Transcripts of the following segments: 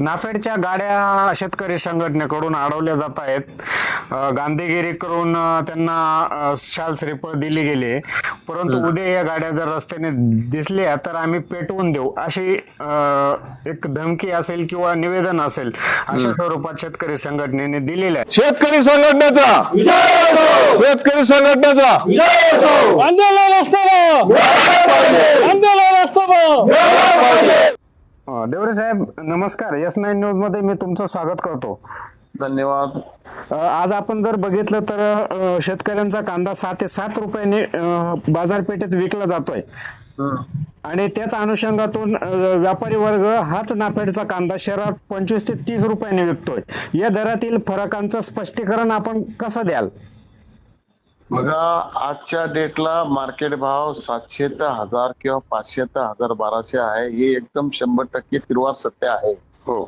नाफेडच्या गाड्या शेतकरी संघटनेकडून अडवल्या जात आहेत. गांधीगिरी करून त्यांना शाल श्रीफळ दिली गेली. परंतु उद्या या गाड्या जर रस्त्याने दिसल्या तर आम्ही पेटवून देऊ. अशी एक धमकी असेल किंवा निवेदन असेल अशा स्वरूपात शेतकरी संघटनेने दिलेलं आहे शेतकरी संघटनेचा! शेतकरी संघटनेचा! आंदोलन असतं आंदोलन देवरे साहेब नमस्कार. एस नाईन न्यूजमध्ये मी तुमचं स्वागत करतो. धन्यवाद. आज आपण जर बघितलं तर शेतकऱ्यांचा कांदा सहा ते सात रुपयांनी बाजारपेठेत विकला जातोय. आणि त्याच अनुषंगातून व्यापारी वर्ग हाच नाफेडचा कांदा शहरात पंचवीस ते तीस रुपयांनी विकतोय. या दरातील फरकांचं स्पष्टीकरण आपण कसं द्याल? बघा आजच्या डेटला मार्केट भाव सातशे ते हजार किंवा पाचशे ते हजार बाराशे आहे. हे एकदम शंभर टक्के तिरवार सत्य आहे. हो.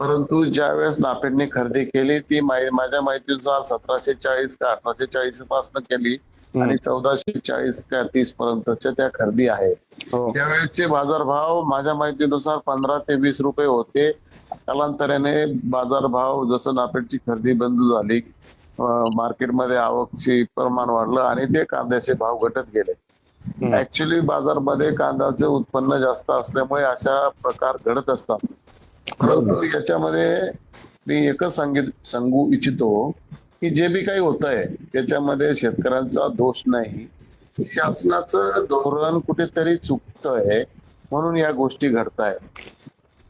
परंतु ज्या वेळेस नाफेडने खरेदी केली ती माझ्या माहितीनुसार सतराशे चाळीस का अठराशे चाळीसपासून केली आणि चौदाशे चाळीस का तीस पर्यंतच्या त्या खरेदी आहे. हो. त्यावेळेसचे बाजारभाव माझ्या माहितीनुसार पंधरा ते वीस रुपये होते. कालांतराने बाजारभाव जसं नाफेडची खरेदी बंद झाली मार्केटमध्ये आवकची प्रमाण वाढलं आणि ते कांद्याचे भाव घटत गेले. ऍक्च्युली बाजारमध्ये कांद्याचे उत्पन्न जास्त असल्यामुळे अशा प्रकार घडत असतात. परंतु याच्यामध्ये मी एकच सांगित सांगू इच्छितो की जे बी काही होत आहे त्याच्यामध्ये शेतकऱ्यांचा दोष नाही. शासनाचं धोरण कुठेतरी चुकतंय म्हणून या गोष्टी घडतायत.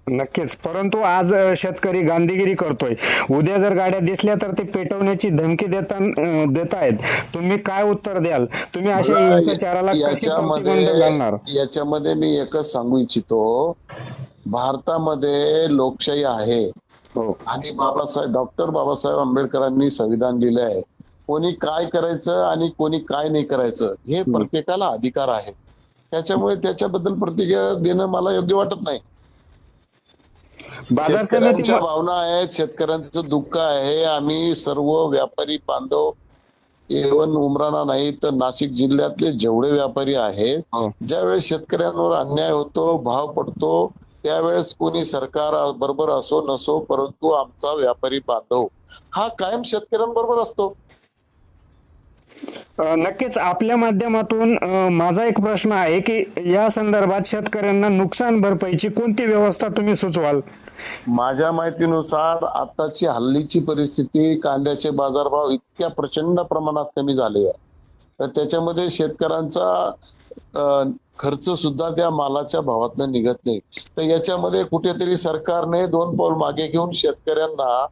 नक्कीच. परंतु आज शेतकरी गांधीगिरी करतोय. उद्या जर गाड्या दिसल्या तर ते पेटवण्याची धमकी देता देत आहेत तुम्ही काय उत्तर द्याल? तुम्ही अशा हिंसाचाराला याच्यामध्ये मी एकच सांगू इच्छितो. भारतामध्ये लोकशाही आहे. हो. आणि बाबासाहेब डॉक्टर बाबासाहेब आंबेडकरांनी संविधान लिहिलं आहे कोणी काय करायचं आणि कोणी काय नाही करायचं हे प्रत्येकाला अधिकार आहे. त्याच्यामुळे त्याच्याबद्दल प्रतिक्रिया देणं मला योग्य वाटत नाही. बाजार शेतकऱ्यांच्या भावना आहेत शेतकऱ्यांचं दुःख आहे. आम्ही सर्व व्यापारी बांधव एवन उमराणा नाही तर नाशिक जिल्ह्यातले जेवढे व्यापारी आहेत हो. ज्यावेळेस शेतकऱ्यांवर अन्याय होतो भाव पडतो त्यावेळेस कोणी सरकार बरोबर असो नसो परंतु आमचा व्यापारी बांधव हा कायम शेतकऱ्यांबरोबर असतो. नक्कीच आपल्या माध्यमातून माझा एक प्रश्न आहे की या संदर्भात शेतकऱ्यांना नुकसान भरपाईची कोणती व्यवस्था तुम्ही सुचवाल? माझ्या माहितीनुसार आताची हल्लीची परिस्थिती कांद्याचे बाजारभाव इतक्या प्रचंड प्रमाणात कमी झाले आहे. तर त्याच्यामध्ये शेतकऱ्यांचा खर्च सुद्धा त्या मालाच्या भावातनं निघत नाही. तर याच्यामध्ये कुठेतरी सरकारने दोन पाऊल मागे घेऊन शेतकऱ्यांना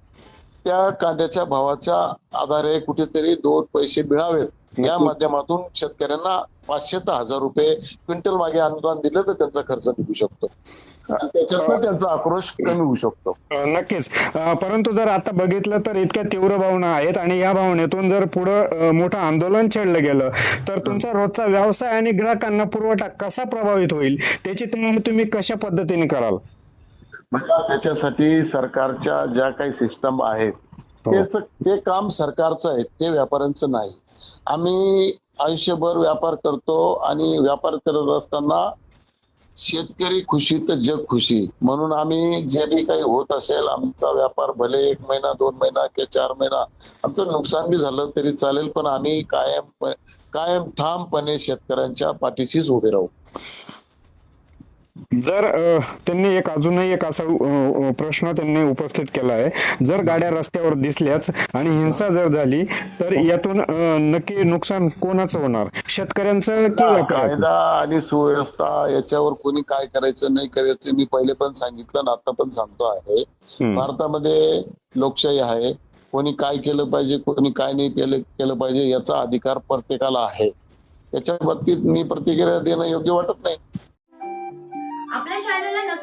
त्या कांद्याच्या भावाच्या आधारे कुठेतरी दोन पैसे मिळावेत. या माध्यमातून शेतकऱ्यांना पाचशे ते हजार रुपये क्विंटल मागे अनुदान दिलं तर त्यांचा खर्च निघू शकतो. त्याच्यातनं त्यांचा आक्रोश कमी होऊ शकतो. नक्कीच. परंतु जर आता बघितलं तर इतक्या तीव्र भावना आहेत आणि या भावनेतून जर पुढं मोठं आंदोलन छेडलं गेलं तर तुमचा रोजचा व्यवसाय आणि ग्राहकांना पुरवठा कसा प्रभावित होईल? त्याची तयारी तुम्ही कशा पद्धतीने कराल? म्हणजे त्याच्यासाठी सरकारच्या ज्या काही सिस्टम आहेत त्याच ते काम सरकारचं आहे ते व्यापाऱ्यांचं नाही. आम्ही आयुष्यभर व्यापार करतो आणि व्यापार करत असताना शेतकरी खुशी तर जग खुशी. म्हणून आम्ही जे बी काही होत असेल आमचा व्यापार भले एक महिना दोन महिना किंवा चार महिना आमचं नुकसान बी झालं तरी चालेल पण आम्ही कायम कायम ठामपणे शेतकऱ्यांच्या पाठीशीच उभे राहू. जर त्यांनी एक अजूनही एक असा प्रश्न त्यांनी उपस्थित केला आहे. जर गाड्या रस्त्यावर दिसल्याच आणि हिंसा जर झाली तर यातून नक्की नुकसान कोणाचं होणार? शेतकऱ्यांचं कायदा आणि सुव्यवस्था याच्यावर कोणी काय करायचं नाही करायचं मी पहिले पण सांगितलं आणि आता पण सांगतो आहे. भारतामध्ये लोकशाही आहे. कोणी काय केलं पाहिजे कोणी काय नाही केलं केलं पाहिजे याचा अधिकार प्रत्येकाला आहे. त्याच्या बाबतीत मी प्रतिक्रिया देणं योग्य वाटत नाही.